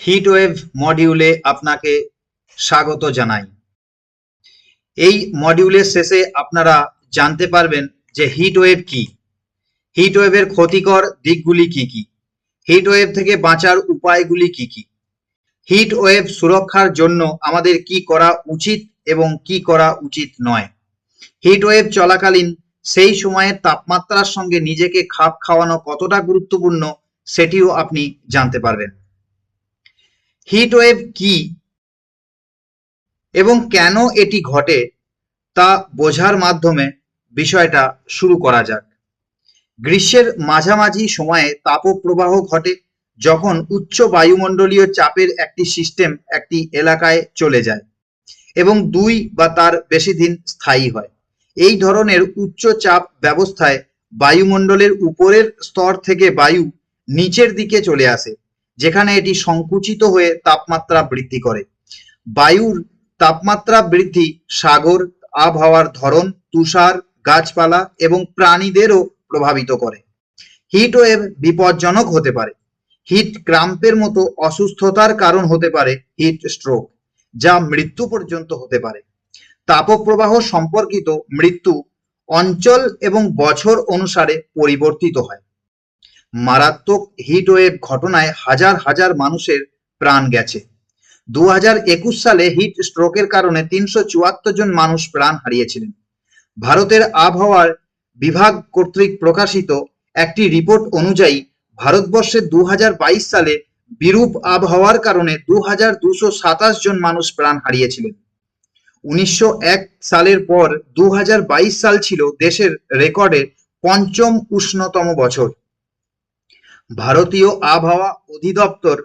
Heatwave মডিউলে আপনাকে স্বাগত জানাই। এই মডিউলের শেষে আপনারা জানতে পারবেন যে হিটওয়েভ কি। হিটওয়েভের ক্ষতিকর দিকগুলি কি কি? হিটওয়েভ থেকে বাঁচার উপায়গুলি কি কি? হিটওয়েভ সুরক্ষার জন্য আমাদের কি করা উচিত এবং কি করা উচিত নয়? হিটওয়েভ চলাকালীন সেই সময়ের তাপমাত্রার সঙ্গে নিজেকে খাপ খাওয়ানো কতটা গুরুত্বপূর্ণ সেটিও আপনি জানতে পারবেন। হিটওয়েভ কি? এবং কেন এটি ঘটে? তা বোঝার মাধ্যমে বিষয়টা শুরু করা যাক। গ্রীষ্মের মাঝামাঝি সময়ে তাপপ্রবাহ ঘটে যখন উচ্চ বায়ুমণ্ডলীয় চাপের একটি সিস্টেম একটি এলাকায় চলে যায় এবং দুই বা তার বেশি দিন স্থায়ী হয়। এই ধরনের উচ্চ চাপ ব্যবস্থায় বায়ুমণ্ডলের উপরের স্তর থেকে বায়ু নিচের দিকে চলে আসে যেখানে এটি সংকুচিত হয়ে তাপমাত্রা বৃদ্ধি করে। বায়ুর তাপমাত্রা বৃদ্ধি সাগর, আবহাওয়ার ধরন, তুষার, গাছপালা এবং প্রাণীদেরও প্রভাবিত করে। হিট ওয়েভ বিপজ্জনক হতে পারে। হিট ক্রাম্পের মতো অসুস্থতার কারণ হতে পারে হিট স্ট্রোক, যা মৃত্যু পর্যন্ত হতে পারে। তাপপ্রবাহ সম্পর্কিত মৃত্যু অঞ্চল এবং বছর অনুসারে পরিবর্তিত হয়। মারাত্মক হিট ওয়েভ ঘটনায় হাজার হাজার মানুষের প্রাণ গেছে। দু সালে হিট স্ট্রোকের কারণে তিনশো চুয়াত্তর জন মানুষ প্রাণ হারিয়েছিলেন। ভারতের আবহাওয়ার বিভাগ কর্তৃক প্রকাশিত একটি রিপোর্ট অনুযায়ী ভারতবর্ষে দু হাজার বাইশ সালে বিরূপ আবহাওয়ার কারণে দু জন মানুষ প্রাণ হারিয়েছিলেন। উনিশশো এক সালের পর দু হাজার বাইশ সাল ছিল দেশের রেকর্ডে পঞ্চম উষ্ণতম বছর। ভারতীয় আবহাওয়া অধিদপ্তর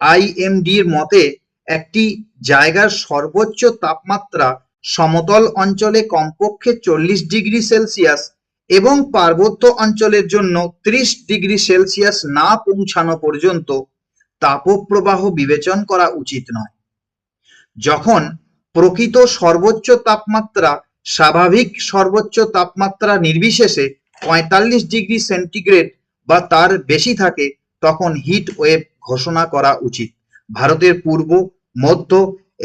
আইএমডির মতে, একটি জায়গার সর্বোচ্চ তাপমাত্রা সমতল অঞ্চলে কমপক্ষে চল্লিশ ডিগ্রি সেলসিয়াস এবং পার্বত্য অঞ্চলের জন্য ত্রিশ ডিগ্রি সেলসিয়াস না পৌঁছানো পর্যন্ত তাপপ্রবাহ বিবেচন করা উচিত নয়। যখন প্রকৃত সর্বোচ্চ তাপমাত্রা স্বাভাবিক সর্বোচ্চ তাপমাত্রা নির্বিশেষে পঁয়তাল্লিশ ডিগ্রি সেন্টিগ্রেড বা তার বেশি থাকে, তখন হিট ওয়েভ ঘোষণা করা উচিত। ভারতের পূর্ব, মধ্য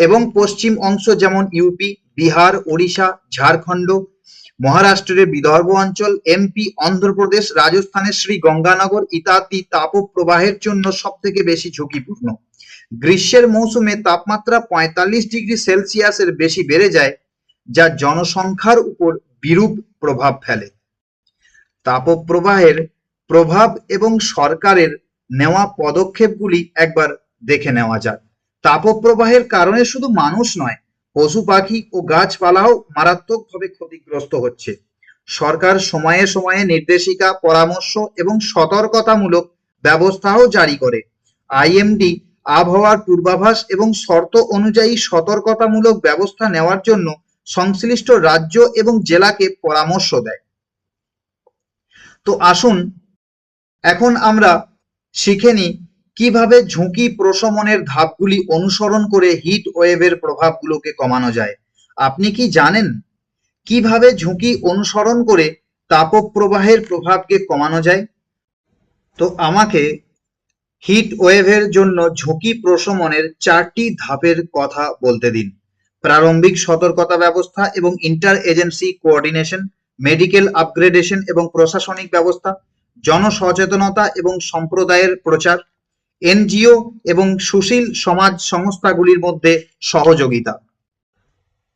এবং পশ্চিম অংশ যেমন ইউপি বিহার, ওড়িশা, ঝাড়খণ্ড, মহারাষ্ট্রের বিদর্ভ অঞ্চল এমপি অন্ধ্রপ্রদেশ, রাজস্থানের শ্রী গঙ্গানগর ইত্যাদি তাপপ্রবাহের জন্য সব থেকে বেশি ঝুঁকিপূর্ণ। গ্রীষ্মের মৌসুমে তাপমাত্রা পঁয়তাল্লিশ ডিগ্রি সেলসিয়াসের বেশি বেড়ে যায়, যা জনসংখ্যার উপর বিরূপ প্রভাব ফেলে। তাপপ্রবাহের প্রভাব এবং সরকারের নেওয়া পদক্ষেপগুলি একবার দেখে নেওয়া যাক। তাপপ্রবাহের কারণে শুধু মানুষ নয়, পশু পাখি ও গাছপালাও মারাত্মকভাবে ক্ষতিগ্রস্ত হচ্ছে। সরকার সময়ে সময়ে নির্দেশিকা, পরামর্শ এবং সতর্কতামূলক ব্যবস্থাও জারি করে। আইএমডি আবহাওয়ার পূর্বাভাস এবং শর্ত অনুযায়ী সতর্কতামূলক ব্যবস্থা নেওয়ার জন্য সংশ্লিষ্ট রাজ্য এবং জেলাকে পরামর্শ দেয়। তো আসুন এখন আমরা শিখে নিই কীভাবে ঝুঁকি প্রশমনের ধাপগুলি অনুসরণ করে হিট ওয়েভের প্রভাবগুলোকে কমানো যায়। আপনি কি জানেন? কীভাবে ঝুঁকি অনুসরণ করে তাপপ্রবাহের প্রভাবকে কমানো যায়? তো আমাকে হিট ওয়েভের জন্য ঝুঁকি প্রশমনের চারটি ধাপের কথা বলতে দিন। প্রারম্ভিক সতর্কতা ব্যবস্থা এবং inter agency coordination medical upgradation এবং প্রশাসনিক ব্যবস্থা জনসচেতনতা এবং সম্প্রদায়ের প্রচার, এনজিও এবং সুশীল সমাজ সংস্থাগুলির মধ্যে সহযোগিতা।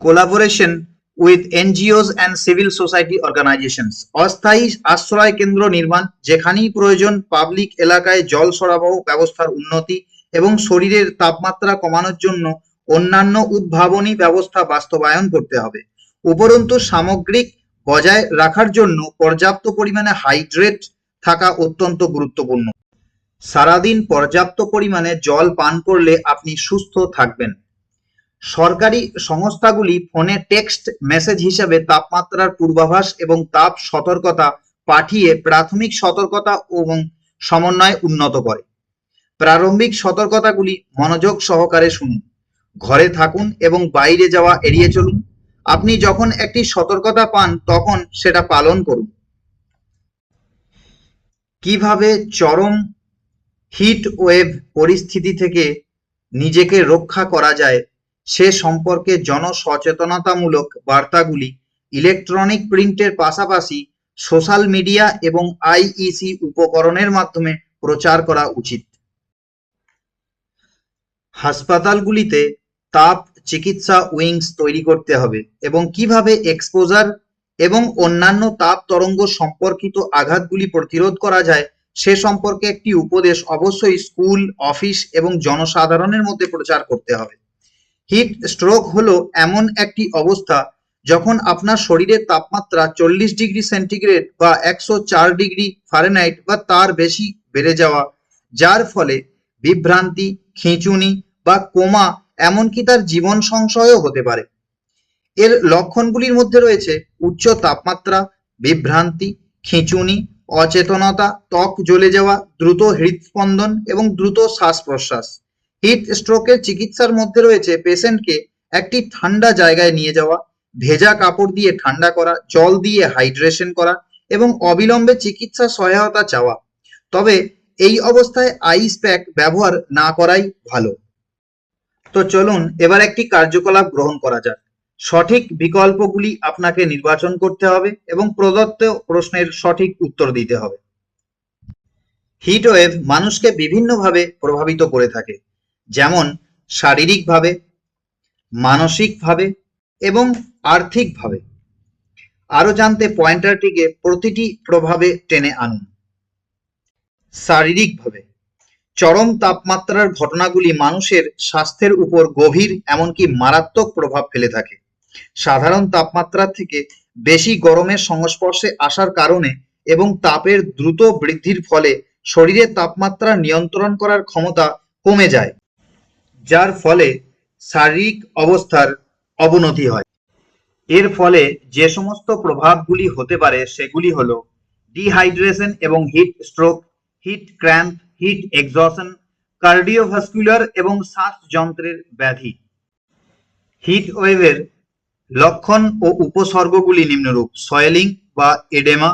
Collaboration with NGOs and civil society organisations অস্থায়ী আশ্রয় কেন্দ্র নির্মাণ, যেখানেই প্রয়োজন পাবলিক এলাকায় জল সরবরাহ ব্যবস্থার উন্নতি এবং শরীরের তাপমাত্রা কমানোর জন্য অন্যান্য উদ্ভাবনী ব্যবস্থা বাস্তবায়ন করতে হবে। উপরন্তু সামগ্রিক বজায় রাখার জন্য পর্যাপ্ত পরিমাণে হাইড্রেট থাকা অত্যন্ত গুরুত্বপূর্ণ। সারাদিন পর্যাপ্ত পরিমাণে জল পান করলে আপনি সুস্থ থাকবেন। সরকারি সংস্থাগুলি ফোনে টেক্সট মেসেজ হিসাবে তাপমাত্রার পূর্বাভাস এবং তাপ সতর্কতা পাঠিয়ে প্রাথমিক সতর্কতা এবং সমন্বয় উন্নত করে। প্রারম্ভিক সতর্কতাগুলি মনোযোগ সহকারে শুনুন। ঘরে থাকুন এবং বাইরে যাওয়া এড়িয়ে চলুন। আপনি যখন একটি সতর্কতা পান, তখন সেটা পালন করুন। কীভাবে চরম হিট ওয়েভ পরিস্থিতি থেকে নিজেকে রক্ষা করা যায়, সে সম্পর্কে জনসচেতনতামূলক বার্তাগুলি ইলেকট্রনিক প্রিন্টের পাশাপাশি সোশ্যাল মিডিয়া এবং আইইসি উপকরণের মাধ্যমে প্রচার করা উচিত। হাসপাতালগুলিতে তাপ চিকিৎসা উইংস তৈরি করতে হবে এবং কীভাবে এক্সপোজার এবং অন্যান্য তাপ তরঙ্গ সম্পর্কিত আঘাতগুলি প্রতিরোধ করা যায়, সে সম্পর্কে একটি উপদেশ অবশ্যই স্কুল, অফিস এবং জনসাধারণের মধ্যে প্রচার করতে হবে। হিট স্ট্রোক হলো এমন একটি অবস্থা যখন আপনার শরীরের তাপমাত্রা চল্লিশ ডিগ্রি সেন্টিগ্রেড বা একশো চার ডিগ্রি ফারেনহাইট বা তার বেশি বেড়ে যাওয়া, যার ফলে বিভ্রান্তি, খিঁচুনি বা কোমা এমনকি তার জীবন সংশয়ও হতে পারে। এর লক্ষণগুলির মধ্যে রয়েছে উচ্চ তাপমাত্রা, বিভ্রান্তি, খিঁচুনি, অচেতনতা, ত্বক জ্বলে যাওয়া, দ্রুত হৃদস্পন্দন এবং দ্রুত শ্বাস প্রশ্বাস হিট স্ট্রোকের চিকিৎসার মধ্যে রয়েছে পেশেন্টকে একটি ঠান্ডা জায়গায় নিয়ে যাওয়া, ভেজা কাপড় দিয়ে ঠান্ডা করা, জল দিয়ে হাইড্রেশন করা এবং অবিলম্বে চিকিৎসা সহায়তা চাওয়া। তবে এই অবস্থায় আইস প্যাক ব্যবহার না করাই ভালো। তো চলুন এবার একটি কার্যকলাপ গ্রহণ করা যাক। সঠিক বিকল্পগুলি আপনাকে নির্বাচন করতে হবে এবং প্রদত্ত প্রশ্নের সঠিক উত্তর দিতে হবে। হিট ওয়েভ মানুষকে বিভিন্নভাবে প্রভাবিত করে থাকে, যেমন শারীরিকভাবে, মানসিকভাবে এবং আর্থিকভাবে। আরও জানতে পয়েন্টারটিকে প্রতিটি প্রভাবে টেনে আনুন। শারীরিকভাবে, চরম তাপমাত্রার ঘটনাগুলি মানুষের স্বাস্থ্যের উপর গভীর এমনকি মারাত্মক প্রভাব ফেলে থাকে। সাধারণ তাপমাত্রা থেকে বেশি গরমের সংস্পর্শে আসার কারণে এবং তাপের দ্রুত বৃদ্ধির ফলে শরীরের তাপমাত্রা নিয়ন্ত্রণ করার ক্ষমতা কমে যায়, যার ফলে শারীরিক অবস্থার অবনতি হয়। এর ফলে যে সমস্ত প্রভাবগুলি হতে পারে সেগুলি হল ডিহাইড্রেশন এবং heat stroke heat cramp heat exhaustion cardiovascular এবং শ্বাসযন্ত্রের ব্যাধি। হিট ওয়েভের লক্ষণ ও উপসর্গগুলি নিম্নরূপ। সয়েলিং বা এডেমা,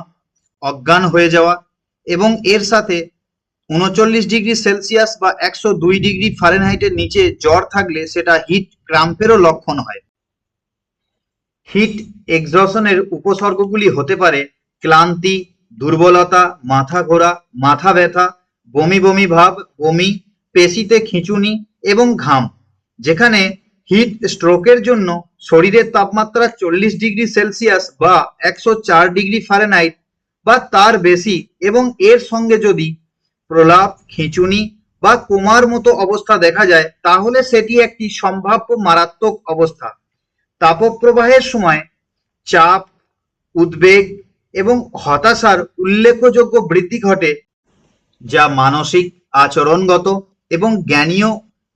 অজ্ঞান হয়ে যাওয়া এবং এর সাথে উনচল্লিশ ডিগ্রি সেলসিয়াস বা একশো দুই ডিগ্রি ফারেনহাইটের নিচে জ্বর থাকলে সেটা হিট ক্রাম্পেরও লক্ষণ হয়। হিট এক্সশনের উপসর্গগুলি হতে পারে ক্লান্তি, দুর্বলতা, মাথা ঘোরা, মাথা ব্যথা, বমি বমি ভাব, বমি, পেশিতে খিঁচুনি এবং ঘাম, যেখানে হিট স্ট্রোকের জন্য শরীরের তাপমাত্রা চল্লিশ ডিগ্রি সেলসিয়াস বা একশো চার ডিগ্রি ফারেনহাইট বা তার বেশি এবং এর সঙ্গে যদি প্রলাপ, খিঁচুনি বা কোমার মতো অবস্থা দেখা যায়, তাহলে সেটি একটি সম্ভাব্য মারাত্মক অবস্থা। তাপপ্রবাহের সময় চাপ, উদ্বেগ এবং হতাশার উল্লেখযোগ্য বৃদ্ধি ঘটে, যা মানসিক আচরণগত এবং জ্ঞানীয়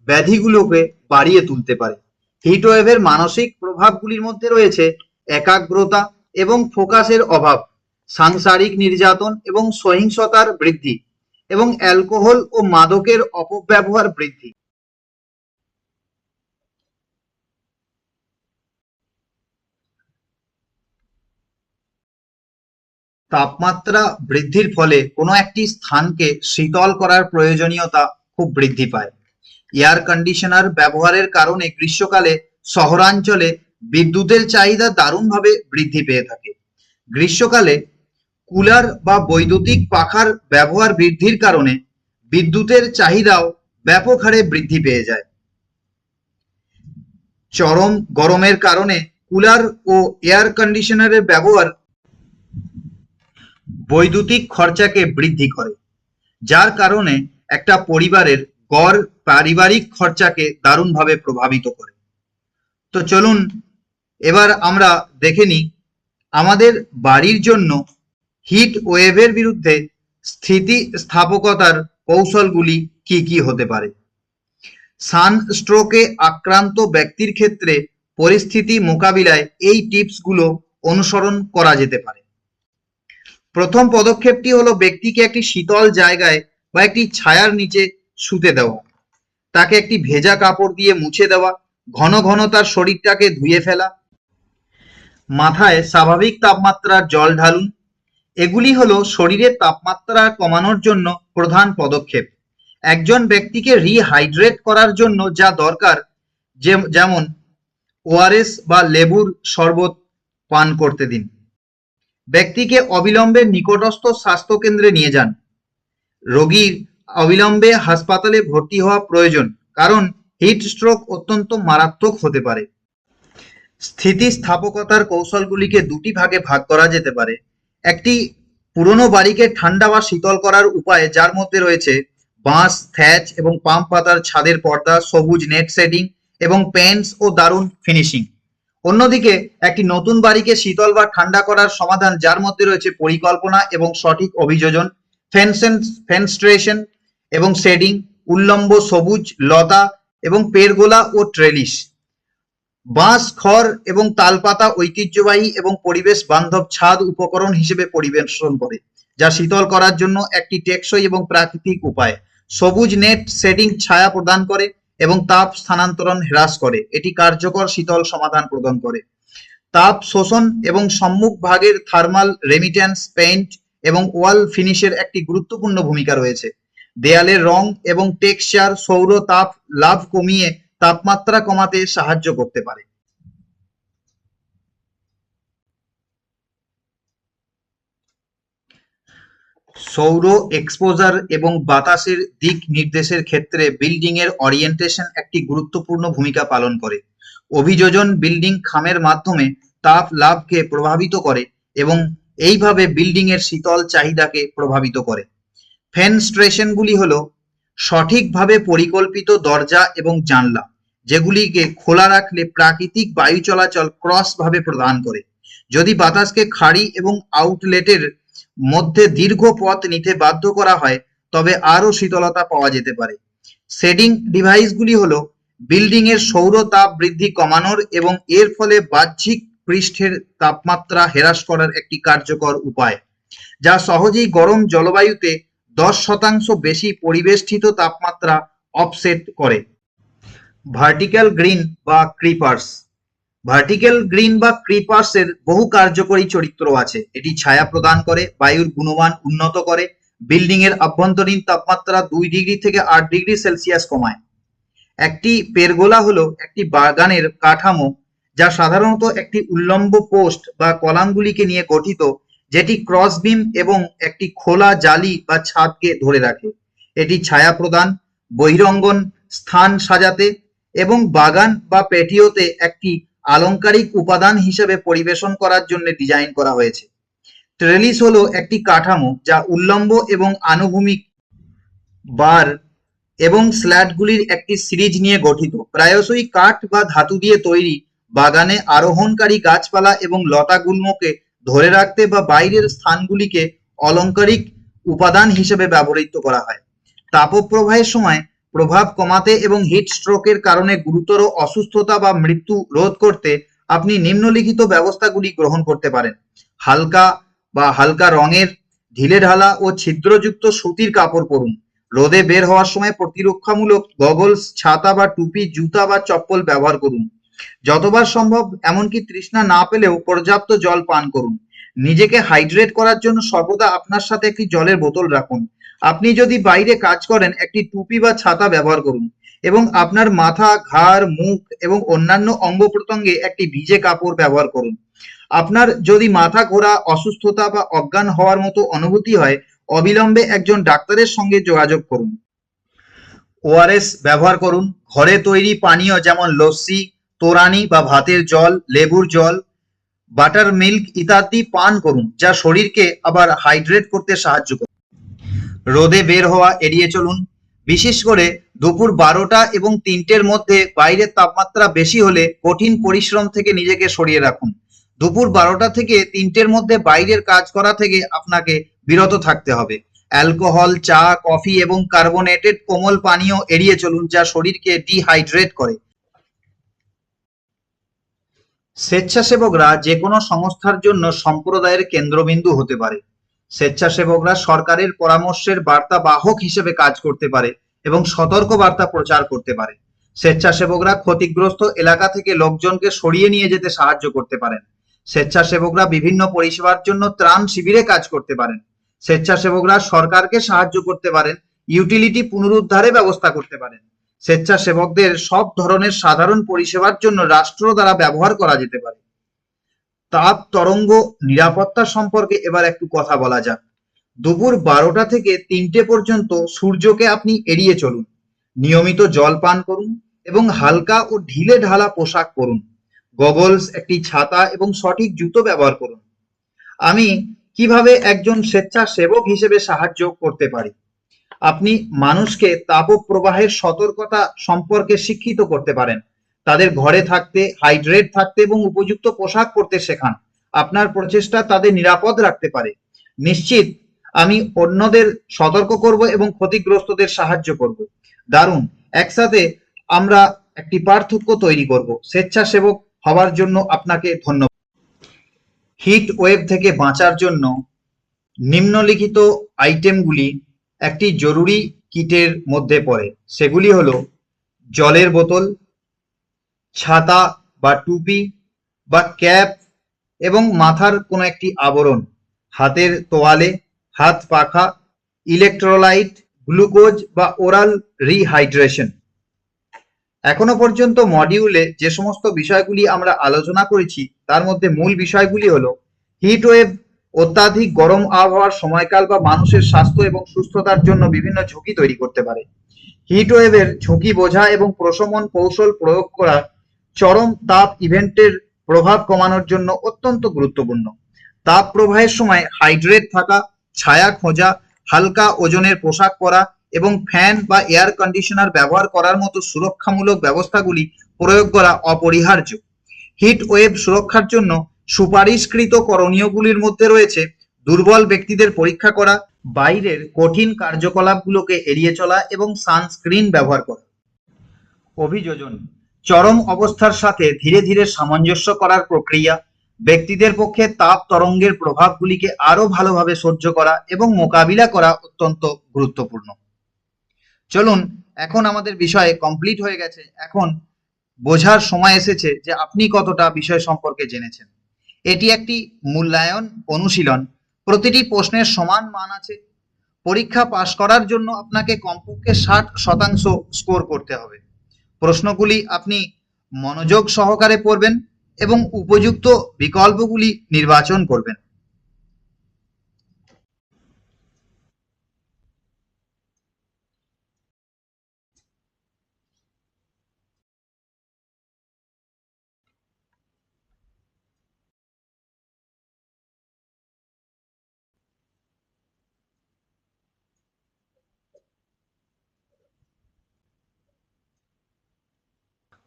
ব্যাধিগুলোকে বাড়িয়ে তুলতে পারে। হিটওয়েভের মানসিক প্রভাবগুলির মধ্যে রয়েছে একাগ্রতা এবং ফোকাসের অভাব, সাংসারিক নির্যাতন এবং সহিংসতার বৃদ্ধি এবং অ্যালকোহল ও মাদকের অপব্যবহার বৃদ্ধি। তাপমাত্রা বৃদ্ধির ফলে কোনো একটি স্থানকে শীতল করার প্রয়োজনীয়তা খুব বৃদ্ধি পায়। এয়ার কন্ডিশনার ব্যবহারের কারণে গ্রীষ্মকালে শহরাঞ্চলে বিদ্যুতের চাহিদা দারুণভাবে বৃদ্ধি পেয়ে থাকে। গ্রীষ্মকালে কুলার বা বৈদ্যুতিক পাখার ব্যবহার বৃদ্ধির কারণে বিদ্যুতের চাহিদাও ব্যাপক হারে বৃদ্ধি পেয়ে যায়। চরম গরমের কারণে কুলার ও এয়ার কন্ডিশনারের ব্যবহার বৈদ্যুতিক খরচাকে বৃদ্ধি করে, যার কারণে একটা পরিবারের গড় পারিবারিক খরচাকে দারুণভাবে প্রভাবিত করে। তো চলুন, এবার আমরা দেখে নিই, আমাদের বাড়ির জন্য হিট ওয়েভের বিরুদ্ধে স্থিতি স্থাপকতার কৌশলগুলি কি কি হতে পারে? সানস্ট্রোকে আক্রান্ত ব্যক্তির ক্ষেত্রে পরিস্থিতি মোকাবিলায় এই টিপসগুলো অনুসরণ করা যেতে পারে। প্রথম পদক্ষেপটি হলো ব্যক্তিকে একটি শীতল জায়গায় বা একটি ছায়ার নিচে শুতে দেওয়া। তাকে একটি ভেজা কাপড় দিয়ে মুছে দেওয়া। ঘন ঘন তার শরীরটাকে ধুয়ে ফেলা। মাথায় স্বাভাবিক তাপমাত্রার জল ঢালুন। এগুলি হলো শরীরের তাপমাত্রা কমানোর জন্য প্রধান পদক্ষেপ। একজন ব্যক্তিকে রিহাইড্রেট করার জন্য যা দরকার যেমন ওআরএস বা লেবুর শরবত পান করতে দিন। ব্যক্তিকে অবিলম্বে নিকটস্থ স্বাস্থ্য কেন্দ্রে নিয়ে যান। রোগীর অবিলম্বে হাসপাতালে ভর্তি হওয়া প্রয়োজন, কারণ হিট স্ট্রোক অত্যন্ত মারাত্মক হতে পারে। স্থিতিস্থাপকতার কৌশলগুলিকে দুটি ভাগে ভাগ করা যেতে পারে। একটি পুরনো বাড়িকে ঠান্ডা বা শীতল করার উপায়, যার মধ্যে রয়েছে বাঁশ, থ্যাচ এবং পাম পাতার ছাদের পর্দা, সবুজ নেট সেটিং এবং পেন্টস ও দারুণ ফিনিশিং। অন্যদিকে, একটি নতুন বাড়িকে শীতল বা ঠান্ডা করার সমাধান, যার মধ্যে রয়েছে পরিকল্পনা এবং সঠিক অভিযোজন ফেনস্ট্রেশন এবং শেডিং, উল্লম্ব সবুজ লতা এবং পেরগোলা ও ট্রেলিশ। বাঁশ, খড় এবং তালপাতা ঐতিহ্যবাহী এবং পরিবেশ বান্ধব ছাদ উপকরণ হিসেবে পরিবেশন করে, যা শীতল করার জন্য একটি টেকসই এবং প্রাকৃতিক উপায়। সবুজ নেট শেডিং ছায়া প্রদান করে এবং তাপ স্থানান্তরণ হ্রাস করে, এটি কার্যকর শীতল সমাধান প্রদান করে। তাপ শোষণ এবং সম্মুখ ভাগের থার্মাল রেমিট্যান্স পেইন্ট এবং ওয়াল ফিনিশের একটি গুরুত্বপূর্ণ ভূমিকা রয়েছে। দেয়ালের রং এবং টেক্সচার, সৌর তাপ, লাভ কমিয়ে তাপমাত্রা কমাতে সাহায্য করতে পারে। সৌর এক্সপোজার এবং বাতাসের দিক নির্দেশের ক্ষেত্রে বিল্ডিং এর অরিয়েন্টেশন একটি গুরুত্বপূর্ণ ভূমিকা পালন করে। অভিযোজন বিল্ডিং খামের মাধ্যমে তাপ লাভকে প্রভাবিত করে এবং এইভাবে বিল্ডিং এর শীতল চাহিদাকে প্রভাবিত করে। ফেনস্ট্রেশনগুলি হলো সঠিকভাবে পরিকল্পিত দরজা এবং জানলা, যেগুলিকে খোলা রাখলে প্রাকৃতিক বায়ু চলাচল ক্রস ভাবে প্রদান করে। যদি বাতাসকে খাড়ি এবং আউটলেটের মধ্যে দীর্ঘ পথ নিতে বাধ্য করা হয়, তবে আরও শীতলতা পাওয়া যেতে পারে। শেডিং ডিভাইসগুলি হলো বিল্ডিং এর সৌর তাপ বৃদ্ধি কমানোর এবং এর ফলে বাহ্যিক পৃষ্ঠের তাপমাত্রা হ্রাস করার একটি কার্যকর উপায়, যা সহজেই গরম জলবায়ুতে দশ শতাংশ বেশি পরিবেষ্টিত তাপমাত্রা অফসেট করে। ভার্টিক্যাল গ্রিন বা ক্রিপার্স ভার্টিক্যাল গ্রিন বা ক্রিপার্সের বহু কার্যকরী চরিত্র আছে। এটি ছায়া প্রদান করে, বায়ুর গুণমান উন্নত করে বিল্ডিং এর আভ্যন্তরীণ তাপমাত্রা দুই ডিগ্রি থেকে আট ডিগ্রি সেলসিয়াস কমায়। একটি পেরগোলা হলো একটি বাগানের কাঠামো যা সাধারণত একটি উল্লম্ব পোস্ট বা কলামগুলিকে নিয়ে গঠিত, যেটি ক্রস বিম এবং একটি খোলা জালি বা ছাদকে ধরে রাখে। এটি ছায়া প্রদান, বহিরঙ্গন, স্থান সাজাতে এবং বাগান বা পেটিওতে একটি আলংকারিক উপাদান হিসেবে পরিবেশন করার জন্য ডিজাইন করা হয়েছে। ট্রেলিস হলো একটি কাঠামো যা উল্লম্ব এবং আনুভূমিক বার এবং স্ল্যাটগুলির একটি সিরিজ নিয়ে গঠিত। প্রায়শই কাঠ বা ধাতু দিয়ে তৈরি বাগানে আরোহণকারী গাছপালা এবং লতাগুল্মকে ধরে রাখতে বা বাইরের স্থানগুলিকে অলংকারিক উপাদান হিসেবে ব্যবহৃত করা হয়। তাপপ্রবাহের সময় প্রভাব কমাতে এবং হিট স্ট্রোকের কারণে গুরুতর অসুস্থতা বা মৃত্যু রোধ করতে আপনি নিম্নলিখিত ব্যবস্থাগুলি গ্রহণ করতে পারেন। হালকা বা হালকা রঙের ঢিলেঢালা ও ছিদ্রযুক্ত সুতির কাপড় পরুন। রোদে বের হওয়ার সময় প্রতিরক্ষামূলক গগলস ছাতা বা টুপি, জুতা বা চপ্পল ব্যবহার করুন। যতবার সম্ভব, এমনকি তৃষ্ণা না পেলেও পর্যাপ্ত জল পান করুন। নিজেকে হাইড্রেট করার জন্য সর্বদা আপনার সাথে একটি জলের বোতল রাখুন। আপনি যদি বাইরে কাজ করেন, একটি টুপি বা ছাতা ব্যবহার করুন এবং আপনার মাথা, ঘাড়, মুখ এবং অন্যান্য অঙ্গ প্রত্যঙ্গে একটি ভিজে কাপড় ব্যবহার করুন। আপনার যদি মাথা ঘোরা, অসুস্থতা বা অজ্ঞান হওয়ার মতো অনুভূতি হয়, অবিলম্বে একজন ডাক্তারের সঙ্গে যোগাযোগ করুন। ওআরএস ব্যবহার করুন। ঘরে তৈরি পানীয় যেমন লস্যি তোরানি বা ভাতের জল, লেবুর জল, বাটার মিল্ক ইত্যাদি পান করুন, যা শরীরকে আবার হাইড্রেট করতে সাহায্য করে। রোদে বের হওয়া, এড়িয়ে চলুন। বিশেষ করে দুপুর বারোটা এবং তিনটের মধ্যে বাইরের তাপমাত্রা বেশি হলে কঠিন পরিশ্রম থেকে নিজেকে সরিয়ে রাখুন। দুপুর বারোটা থেকে তিনটের মধ্যে বাইরের কাজ করা থেকে আপনাকে বিরত থাকতে হবে। অ্যালকোহল, চা, কফি এবং কার্বোনেটেড কোমল পানীয় এড়িয়ে চলুন, যা শরীরকে ডিহাইড্রেট করে। স্বেচ্ছাসেবকরা যে কোনো সংস্থার জন্য সম্প্রদায়ের কেন্দ্রবিন্দু হতে পারে। স্বেচ্ছাসেবকরা সরকারের পরামর্শের বার্তা বাহক হিসেবে কাজ করতে পারে এবং সতর্ক বার্তা প্রচার করতে পারে। স্বেচ্ছাসেবকরা ক্ষতিগ্রস্ত এলাকা থেকে লোকজনকে সরিয়ে নিয়ে যেতে সাহায্য করতে পারেন। স্বেচ্ছাসেবকরা বিভিন্ন পরিষেবার জন্য ত্রাণ শিবিরে কাজ করতে পারেন। স্বেচ্ছাসেবকরা সরকারকে সাহায্য করতে পারেন, ইউটিলিটি পুনরুদ্ধারে ব্যবস্থা করতে পারেন। স্বেচ্ছাসেবকদের সব ধরনের সাধারণ পরিষেবার জন্য রাষ্ট্র দ্বারা ব্যবহার করা যেতে পারে। তাপ, তরঙ্গ, নিরাপত্তা সম্পর্কে এবার একটু কথা বলা যাক। দুপুর বারোটা থেকে তিনটে পর্যন্ত সূর্যকে আপনি এড়িয়ে চলুন। নিয়মিত জল পান করুন এবং হালকা ও ঢিলে ঢালা পোশাক পরুন। গগলস, একটি ছাতা এবং সঠিক জুতো ব্যবহার করুন। আমি কীভাবে একজন স্বেচ্ছাসেবক হিসেবে সাহায্য করতে পারি? আপনি মানুষকে তাপপ্রবাহের সতর্কতা সম্পর্কে শিক্ষিত করতে পারেন। তাদের ঘরে থাকতে, হাইড্রেট থাকতে এবং উপযুক্ত পোশাক পরতে শেখান। আপনার প্রচেষ্টা তাদের নিরাপদ রাখতে পারে। নিশ্চিত, আমি অন্যদের সতর্ক করব এবং ক্ষতিগ্রস্তদের সাহায্য করব। দারুণ, একসাথে আমরা একটি পার্থক্য তৈরি করব। স্বেচ্ছাসেবক হওয়ার জন্য আপনাকে ধন্যবাদ। হিট ওয়েভ থেকে বাঁচার জন্য নিম্নলিখিত আইটেমগুলি একটি জরুরি কিটের মধ্যে পড়ে। সেগুলি হলো জলের বোতল, ছাতা বা টুপি বা ক্যাপ এবং মাথার কোনো একটি আবরণ, হাতের তোয়ালে, হাত পাখা, ইলেকট্রোলাইট, গ্লুকোজ বা ওরাল রিহাইড্রেশন। এখনও পর্যন্ত মডিউলে যে সমস্ত বিষয়গুলি আমরা আলোচনা করেছি, তার মধ্যে মূল বিষয়গুলি হলো হিট ওয়েভ অত্যাধিক গরম আবহাওয়ার সময়কাল বা মানুষের স্বাস্থ্য এবং সুস্থতার জন্য বিভিন্ন ঝুঁকি তৈরি করতে পারে। হিট ওয়েভের ঝুঁকি বোঝা এবং প্রশমন কৌশল প্রয়োগ করা চরম তাপ ইভেন্টের প্রভাব কমানোর জন্য অত্যন্ত গুরুত্বপূর্ণ। তাপ প্রবাহের সময় হাইড্রেট থাকা, ছায়া খোঁজা, হালকা ওজনের পোশাক পরা এবং ফ্যান বা এয়ার কন্ডিশনার ব্যবহার করার মতো সুরক্ষামূলক ব্যবস্থাগুলি প্রয়োগ করা অপরিহার্য। হিট ওয়েভ সুরক্ষার জন্য সুপারিশকৃত করণীয়গুলির মধ্যে রয়েছে দুর্বল ব্যক্তিদের পরীক্ষা করা, বাইরের কঠিন কার্যকলাপগুলোকে এড়িয়ে চলা এবং সানস্ক্রিন ব্যবহার করা। অভিযোজন, চরম অবস্থার সাথে ধীরে ধীরে সামঞ্জস্য করার প্রক্রিয়া, ব্যক্তিদের পক্ষে তাপ তরঙ্গের প্রভাবগুলিকে আরও ভালোভাবে সহ্য করা এবং মোকাবিলা করা অত্যন্ত গুরুত্বপূর্ণ। চলুন, এখন আমাদের বিষয়ে কমপ্লিট হয়ে গেছে। এখন বোঝার সময় এসেছে যে আপনি কতটা বিষয় সম্পর্কে জেনেছেন। এটি একটি মূল্যায়ন অনুশীলন। প্রতিটি প্রশ্নের সমান মান আছে। পরীক্ষা পাশ করার জন্য আপনাকে কমপক্ষে ষাট শতাংশ স্কোর করতে হবে। প্রশ্নগুলি আপনি মনোযোগ সহকারে পড়বেন এবং উপযুক্ত বিকল্পগুলি নির্বাচন করবেন।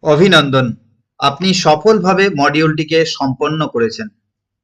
অভিনন্দন। আপনি সফলভাবে মডিউলটিকে সম্পন্ন করেছেন।